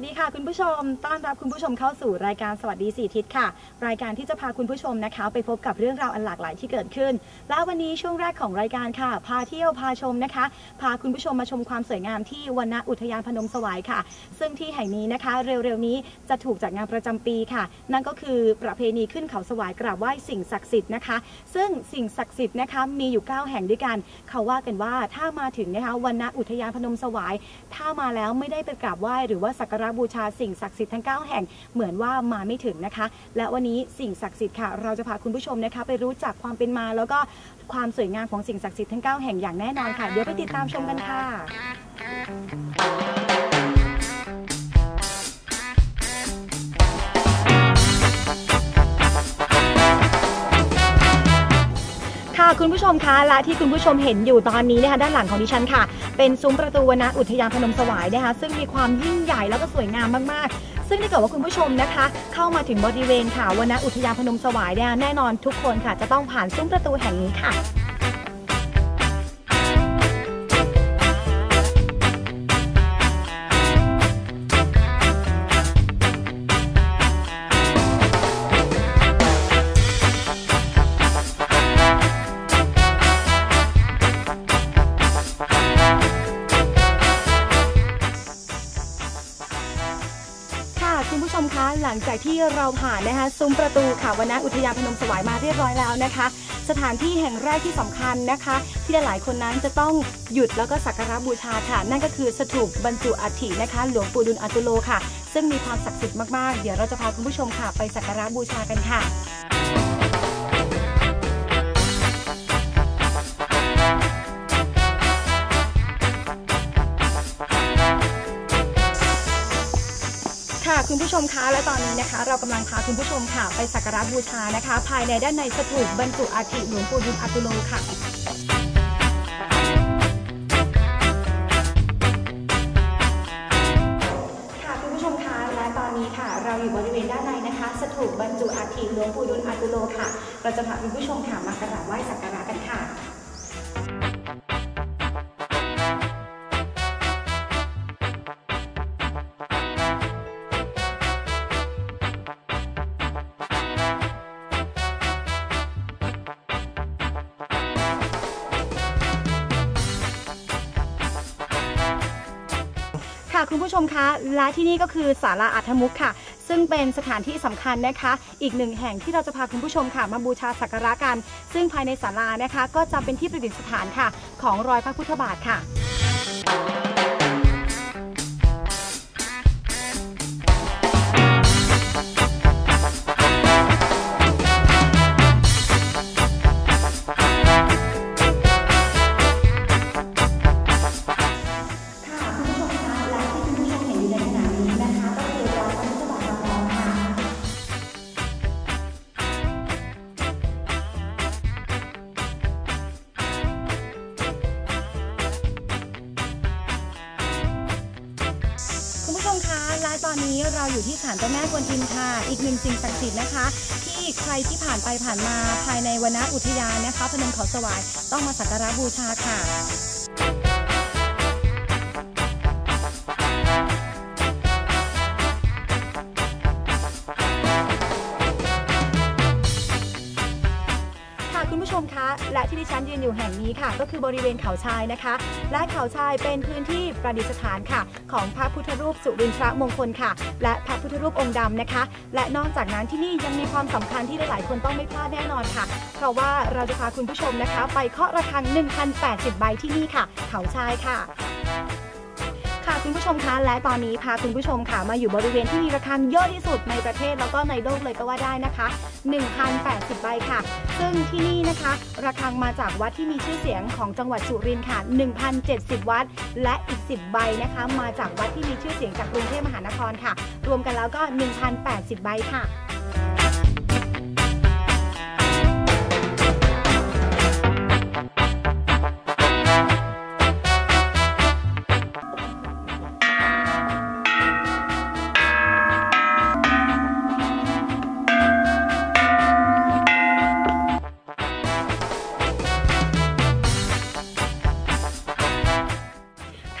วัสดีค่ะคุณผู้ชม ต้อนรับคุณผู้ชมเข้าสู่รายการสวัสดีสี่ทิศค่ะ รายการที่จะพาคุณผู้ชมนะคะ ไปพบกับเรื่องราวอันหลากหลายที่เกิดขึ้น และวันนี้ช่วงแรกของรายการค่ะ พาเที่ยวพาชมนะคะ พาคุณผู้ชมมาชมความสวยงามที่วันณอุทยานพนมสวายค่ะ ซึ่งที่แห่งนี้นะคะ เร็วๆนี้จะถูกจัดงานประจำปีค่ะ นั่นก็คือประเพณีขึ้นเขาสวายกราบไหว้สิ่งศักดิ์สิทธิ์นะคะ ซึ่งสิ่งศักดิ์สิทธิ์นะคะมีอยู่ 9 แห่งด้วยกัน เขาว่ากันว่าถ้ามาถึงนะคะวันณอุทยานพนมสวาย ถ้ามาแล้วไม่ได้ไปกราบไหว้หรือว่าสักการะบูชาสิ่งศักดิ์สิทธิ์ทั้ง 9 แห่งเหมือนว่ามาไม่ถึงนะคะ และวันนี้สิ่งศักดิ์สิทธิ์ค่ะ เราจะพาคุณผู้ชมนะคะไปรู้จักความเป็นมาแล้วก็ความสวยงามของสิ่งศักดิ์สิทธิ์ทั้ง 9 แห่งอย่างแน่นอนค่ะ เดี๋ยวไปติดตามชมกันค่ะ ค่ะคุณผู้ชมคะและที่คุณผู้ชมเห็นอยู่ตอนนี้นะคะด้านหลังของดิฉันค่ะ เป็นซุ้มประตูวณอุทยานพนมสวายนะคะ ซึ่งมีความยิ่งใหญ่แล้วก็สวยงามมากๆ ซึ่งถ้าเกิดว่าคุณผู้ชมนะคะ เข้ามาถึงบริเวณค่ะวณอุทยานพนมสวายเนี่ยแน่นอนทุกคนค่ะ จะต้องผ่านซุ้มประตูแห่งนี้ค่ะ งจากที่เราผ่านนะคะซุ้มประตูค่ะวนอุทยานพนมสวายมาเรียบร้อยแล้วนะคะ สถานที่แห่งแรกที่สำคัญนะคะ ที่หลายๆคนนั้นจะต้องหยุดแล้วก็สักการะบูชาค่ะ นั่นก็คือสถูปบรรจุอัฐินะคะ หลวงปู่ดุลอตุโลค่ะ ซึ่งมีความศักดิ์สิทธิ์มากๆ เดี๋ยวเราจะพาคุณผู้ชมค่ะ ไปสักการะบูชากันค่ะ คุณผู้ชมคะและตอนนี้นะคะ เรากำลังพาคุณผู้ชมค่ะ ไปสักการะบูชานะคะ ภายในด้านในสถูปบรรจุอาธิหลวงปู่ดุลอตุโลค่ะค่ะคุณผู้ชมคะและตอนนี้ค่ะเราอยู่บริเวณด้านในนะคะสถูปบรรจุอาธิหลวงปู่ดุลอตุโลค่ะ เราจะพาคุณผู้ชมค่ะมากราบไหว้สักการะกันค่ะ คุณผู้ชมคะ และที่นี่ก็คือศาลาอัฐมุกค่ะ ซึ่งเป็นสถานที่สำคัญนะคะ อีกหนึ่งแห่งที่เราจะพาคุณผู้ชมค่ะ มาบูชาสักการะกัน ซึ่งภายในศาลานะคะ ก็จะเป็นที่ประดิษฐานค่ะ ของรอยพระพุทธบาทค่ะ ชมคะและตอนนี้เราอยู่ที่ศาลเจ้าแม่กวนอิมค่ะ อีกหนึ่งสิ่งศักดิ์สิทธิ์นะคะ ที่ใครที่ผ่านไปผ่านมาภายในวนอุทยานนะคะพนมเขาสวายต้องมาสักการะบูชาค่ะ คุณผู้ชมคะ และที่ดิฉันยืนอยู่แห่งนี้ค่ะ ก็คือบริเวณเขาชายนะคะ และเขาชายเป็นพื้นที่ประดิษฐานค่ะ ของพระพุทธรูปสุรินทรมงคลค่ะ และพระพุทธรูปองค์ดำนะคะ และนอกจากนั้นที่นี่ยังมีความสำคัญที่หลายๆคนต้องไม่พลาดแน่นอนค่ะ เพราะว่าเราจะพาคุณผู้ชมนะคะ ไปเคาะระฆัง 1,080 ใบที่นี่ค่ะ เขาชายค่ะ คุณผู้ชมคะและตอนนี้พาคุณผู้ชมค่ะมาอยู่บริเวณที่มีระฆังเยอะที่สุดในประเทศแล้วก็ในโลกเลยก็ว่าได้นะคะ 1,080 ใบค่ะ ซึ่งที่นี่นะคะระฆังมาจากวัดที่มีชื่อเสียงของจังหวัดสุรินทร์ค่ะ1,070 วัด และอีก 10 ใบนะคะ มาจากวัดที่มีชื่อเสียงจากกรุงเทพมหานครค่ะ รวมกันแล้วก็ 1,080 ใบค่ะ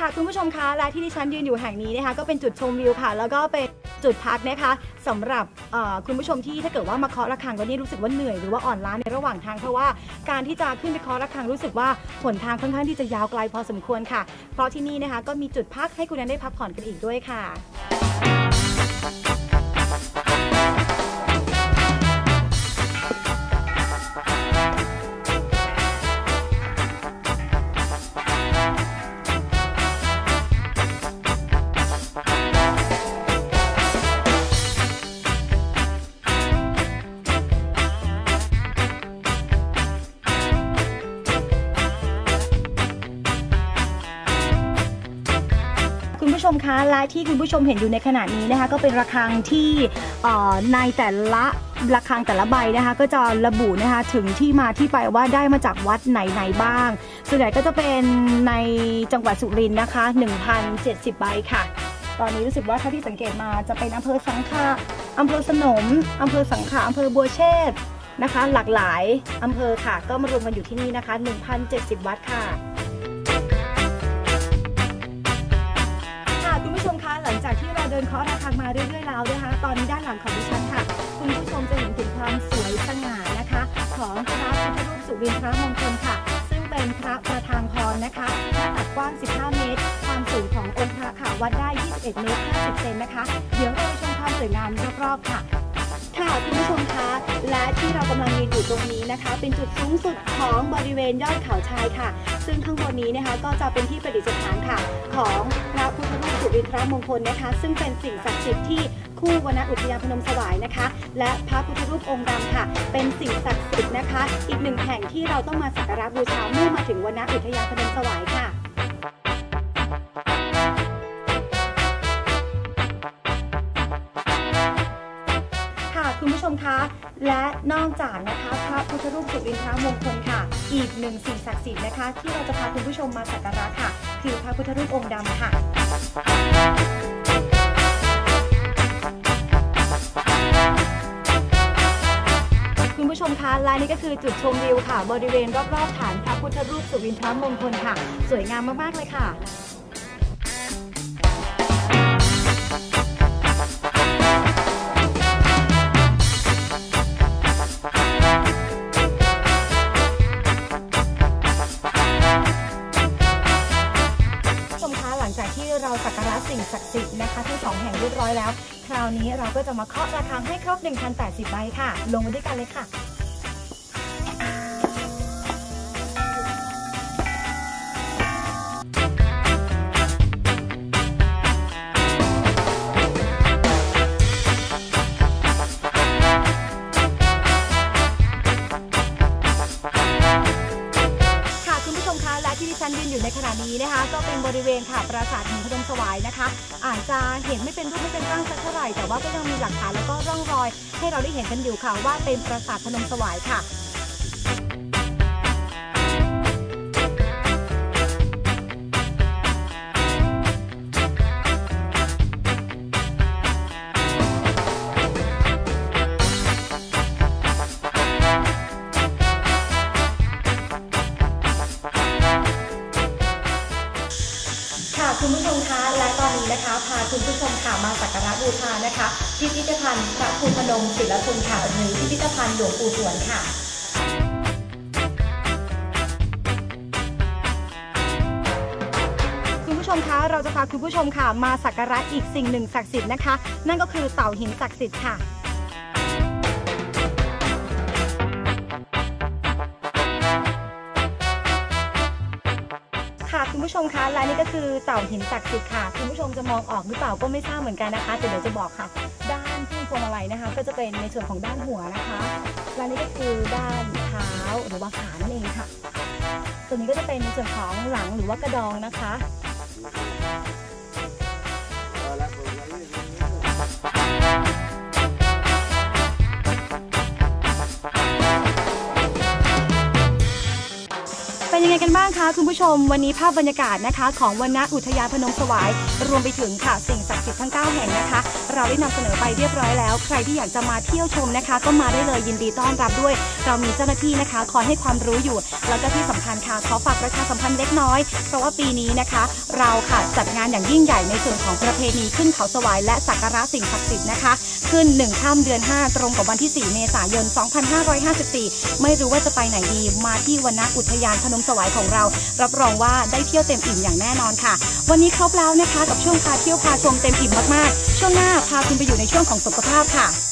ค่ะคุณผู้ชมคะและที่ดิฉันยืนอยู่แห่งนี้นะคะก็เป็นจุดชมวิวค่ะ แล้วก็เป็นจุดพักนะคะสำหรับคุณผู้ชมที่ถ้าเกิดว่ามาเคาะระฆังก็นี่รู้สึกว่าเหนื่อยหรือว่าอ่อนล้าในระหว่างทางเพราะว่าการที่จะขึ้นไปเคาะระฆังรู้สึกว่าหนทางค่อนข้างที่จะยาวไกลพอสมควรค่ะ เพราะที่นี่นะคะก็มีจุดพักให้คุณนั้นได้พักผ่อนกันอีกด้วยค่ะ ผู้ชมคะและที่คุณผู้ชมเห็นอยู่ในขณะนี้นะคะ ก็เป็นระฆังที่ในแต่ละระฆังแต่ละใบนะคะ ก็จะระบุนะคะถึงที่มาที่ไปว่าได้มาจากวัดไหนๆบ้าง ส่วนใหญ่ก็จะเป็นในจังหวัดสุรินทร์นะคะ 1,070 ใบค่ะ ตอนนี้รู้สึกว่าถ้าที่สังเกตมาจะเป็นอำเภอสังขะอำเภอสนมอำเภอสังขะอำเภอบัวเชษนะคะ หลากหลายอำเภอค่ะ ก็มารวมกันอยู่ที่นี่นะคะ 1,070 วัดค่ะ นเคาะระฆังมาเรื่อยๆแล้วนะคะ ตอนนี้ด้านหลังของดิฉันค่ะ คุณผู้ชมจะเห็นถึงความสวยสง่านะคะ ของพระพุทธรูปสุรินทรมงคลค่ะ ซึ่งเป็นพระประธานพรนะคะหน้าตัดกว้าง 15 เมตร ความสูงขององค์พระค่ะวัดได้ 21 เมตร 50 เซนนะคะ เดี๋ยวเราไปชมความสวยงามรอบๆค่ะค่ะคุณผู้ชมคะและที่เรากำลังยืนอยู่ตรงนี้นะคะ เป็นจุดสูงสุดของบริเวณยอดเขาชายค่ะ ซึ่งข้างบนนี้นะคะก็จะเป็นที่ประดิษฐานค่ะ ของพระพุทธรูป สุรินทรมงคลนะคะ ซึ่งเป็นสิ่งศักดิ์สิทธิ์ที่คู่วนอุทยานพนมสวายนะคะ และพระพุทธรูปองค์ดำค่ะ เป็นสิ่งศักดิ์สิทธิ์นะคะ อีกหนึ่งแห่งที่เราต้องมาสักการะบูชาเมื่อมาถึงวนอุทยานพนมสวายค่ะค่ะคุณผู้ชมคะ และนอกจากนะคะพระพุทธรูปสุรินทรมงคลค่ะ อีกหนึ่งสิ่งศักดิ์สิทธิ์นะคะ ที่เราจะพาคุณผู้ชมมาสักการะค่ะ คือพระพุทธรูปองค์ดำค่ะคุณผู้ชมคะและนี่ก็คือจุดชมวิวค่ะ บริเวณรอบๆฐานพระพุทธรูปสุรินทรมงคลค่ะ สวยงามมากๆเลยค่ะ 80 นะคะ ทั้ง 2 แห่งเรียบร้อยแล้ว คราวนี้เราก็จะมาเคาะราคาให้ครบ1,080ใบค่ะ ลงมาด้วยกันเลยค่ะ และที่ดิฉันยืนอยู่ในขณะนี้นะคะ ก็เป็นบริเวณค่ะปราสาทหินพนมสวายนะคะ อาจจะเห็นไม่เป็นรูปไม่เป็นร่างสักเท่าไหร่แต่ว่าก็ยังมีหลักฐานแล้วก็ร่องรอย ให้เราได้เห็นกันอยู่ค่ะว่าเป็นปราสาทพนมสวายค่ะค่ะ สักการะบูชานะคะ พิพิธภัณฑ์พระภูพนมศิลปุณค่ะหรือพิพิธภัณฑ์หลวงปู่สวนค่ะคุณผู้ชมคะเราจะพาคุณผู้ชมค่ะ มาสักการะอีกสิ่งหนึ่งศักดิ์สิทธิ์นะคะ นั่นก็คือเต่าหินศักดิ์สิทธิ์ค่ะ ชมคะและนี่ก็คือเต่าหินศักดิ์สิทธิ์ค่ะ คุณผู้ชมจะมองออกหรือเปล่าก็ไม่ทราบเหมือนกันนะคะแต่เดี๋ยวจะบอกค่ะ ด้านที่พวงมาลัยนะคะ ก็จะเป็นในส่วนของด้านหัวนะคะและนี่ก็คือด้านเท้าหรือว่าขานั่นเองค่ะส่วนนี้ก็จะเป็นในส่วนของหลังหรือว่ากระดองนะคะ กันบ้างคะคุณผู้ชม วันนี้ภาพบรรยากาศนะคะ ของวันณอุทยานพนมสวาย รวมไปถึงค่ะสิ่งศักดิ์สิทธิ์ทั้ง 9 แห่งนะคะ เราได้นำเสนอไปเรียบร้อยแล้ว ใครที่อยากจะมาเที่ยวชมนะคะ ก็มาได้เลยยินดีต้อนรับด้วย เรามีเจ้าหน้าที่นะคะคอยให้ความรู้อยู่ แล้วก็ที่สำคัญค่ะขอฝากประชาสัมพันธ์เล็กน้อย เพราะว่าปีนี้นะคะ เราค่ะจัดงานอย่างยิ่งใหญ่ในส่วนของประเพณีขึ้นเขาสวายและสักการะสิ่งศักดิ์สิทธิ์นะคะ ขึ้น1ข้ามเดือน 5 ตรงกับวันที่ 4 เมษายน 2554 ไม่รู้ว่าจะไปไหนดี มาที่วนณอุทยานพนมสวายของเรา รับรองว่าได้เที่ยวเต็มอิ่มอย่างแน่นอนค่ะ วันนี้ครบแล้วนะคะ กับช่วงพาเที่ยวพาชมเต็มอิ่มมากๆ ช่วงหน้าพาคุณไปอยู่ในช่วงของสุขภาพค่ะ